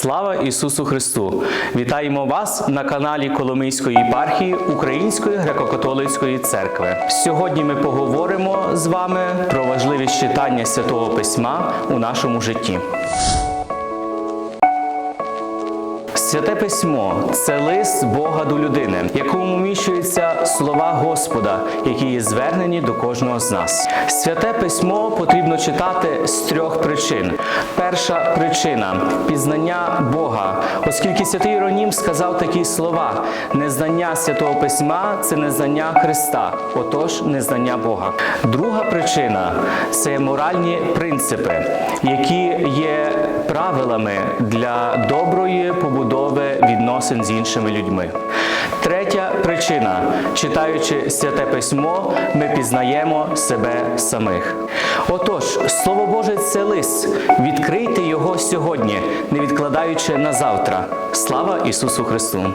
Слава Ісусу Христу! Вітаємо вас на каналі Коломийської єпархії Української греко-католицької церкви. Сьогодні ми поговоримо з вами про важливість читання святого письма у нашому житті. Святе письмо це лист Бога до людини, в якому вміщуються слова Господа, які є звернені до кожного з нас. Святе письмо потрібно читати з трьох причин. Перша причина пізнання Бога, оскільки святий Іронім сказав такі слова: незнання святого письма це незнання Христа, отож, незнання Бога. Друга причина це моральні принципи, які є правилами для доброї побудови відносин з іншими людьми. Третя причина, читаючи святе письмо, ми пізнаємо себе самих. Отож, Слово Боже це лист. Відкрийте його сьогодні, не відкладаючи на завтра. Слава Ісусу Христу!